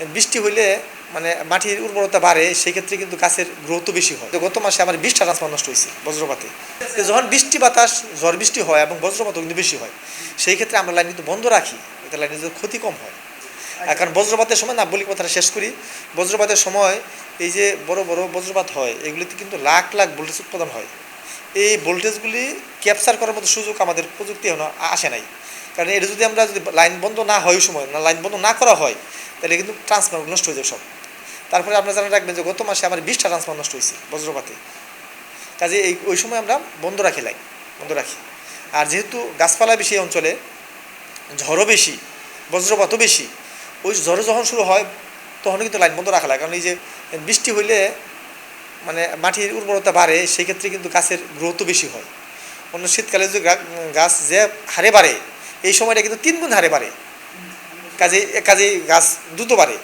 বৃষ্টি হইলে মানে মাটির উর্বরতা বাড়ে সেই ক্ষেত্রে কিন্তু গাছের গ্রোথও বেশি হয়। গত মাসে আমার বিশটা ট্রান্সফার নষ্ট হয়েছে বজ্রপাতে। যখন বৃষ্টি বাতাস, ঝড় বৃষ্টি হয় এবং বজ্রপাতও কিন্তু বেশি হয়, সেই ক্ষেত্রে আমরা লাইন কিন্তু বন্ধ রাখি। এতে লাইনের যদি ক্ষতি কম হয়। কারণ বজ্রপাতের সময় না, বলি কথাটা শেষ করি। বজ্রপাতের সময় এই যে বড় বড় বজ্রপাত হয়, এগুলিতে কিন্তু লাখ লাখ ভোল্টেজ উৎপাদন হয়। এই ভোল্টেজগুলি ক্যাপচার করার মতো সুযোগ আমাদের প্রযুক্তি এখনও আসে নাই। কারণ এটা যদি আমরা যদি লাইন বন্ধ না হয় সময়, না লাইন বন্ধ না করা হয় তাহলে কিন্তু ট্রান্সফার নষ্ট হয়ে যাবে সব। তারপরে আপনারা জানা রাখবেন যে গত মাসে আমার বিশটা ট্রান্সফার নষ্ট হয়েছে বজ্রপাতে। কাজে এই, ওই সময় আমরা বন্ধ রাখি লাইন বন্ধ রাখি। আর যেহেতু গাছপালা বেশি এই অঞ্চলে, ঝড়ও বেশি, বজ্রপাতও বেশি, ওই ঝড় যখন শুরু হয়, তখন কিন্তু লাইন বন্ধ রাখা লাগে। কারণ এই যে বৃষ্টি হইলে মানে মাটির উর্বরতা বাড়ে, সেই ক্ষেত্রে কিন্তু গাছের গ্রোথও বেশি হয়। অন্য শীতকালে যদি গাছ যে হারে বাড়ে, এই সময়টা কিন্তু তিন গুণ হারে বাড়ে। কাজে কাজেই গাছ দ্রুত বাড়ে।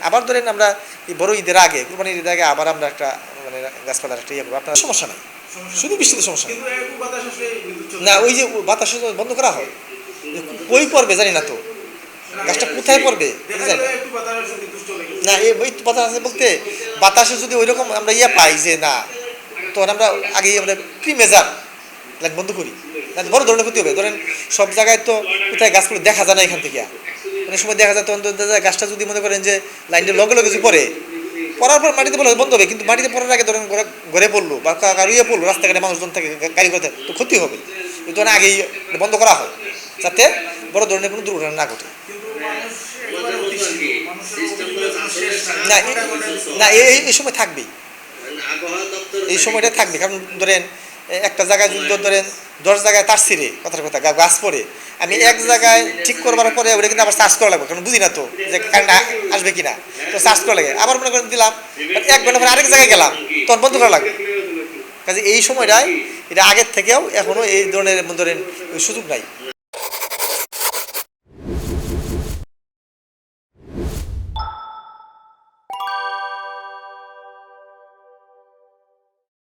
আবার ধরেন আমরা এই বড় ঈদের আগে কুরবানির ঈদের আগে আবার আমরা একটা মানে গাছপালার একটা ইয়ে করব। আপনার সমস্যা নাই। শুধু বৃষ্টিতে সমস্যা না ওই যে বাতাস বন্ধ করা হয়। কই পড়বে জানি না তো। গাছটা কোথায় পড়বে? না। এই বাতাস আছে বলতে বাতাসে যদি ওই রকম আমরা ইয়ে পাই যে না তখন আমরা আগে আমরা প্রি মেজার লাইট বন্ধ করি। না বড় ধরনের ক্ষতি হবে। ধরেন সব জায়গায় তো কোথায় গাছগুলো দেখা যায় না এখান থেকে। অনেক সময় দেখা যায় তখন গাছটা যদি মনে করেন যে লাইনটা লগে লগে যদি পড়ে, পড়ার পর মাটিতে পড়লে বন্ধ হবে। কিন্তু মাটিতে পড়ার আগে ধরেন ঘরে পড়ল বা কা- কারও ইয়ে পড়ল, রাস্তাঘাটে মানুষজন থাকে গাড়ি করতে তো ক্ষতি হবে। এই তখন আগেই বন্ধ করা হয়, যাতে বড় ধরনের কোনো দুর্ঘটনা না ঘটে। কিন্তু। না এই- না এই সময় থাকবেই। এই সময়টা থাকবে কারণ ধরেন একটা জায়গায় যদি ধরেন দশ জায়গায় তার ছিঁড়ে কথার কথা গাছ পড়ে। আমি এক জায়গায় ঠিক করবার পরে ওটা কিন্তু আবার চার্জ করা লাগবে, কারণ বুঝি না তো যে কারেন্ট আসবে কিনা। তো চার্জ করা লাগে। আবার মনে করেন দিলাম এক ঘণ্টা পরে আরেক জায়গায় গেলাম তোর বন্ধ করা লাগবে। কাজে এই সময়টায় এটা আগের থেকেও এখনও এই ধরনের ধরেন সুযোগ নাই।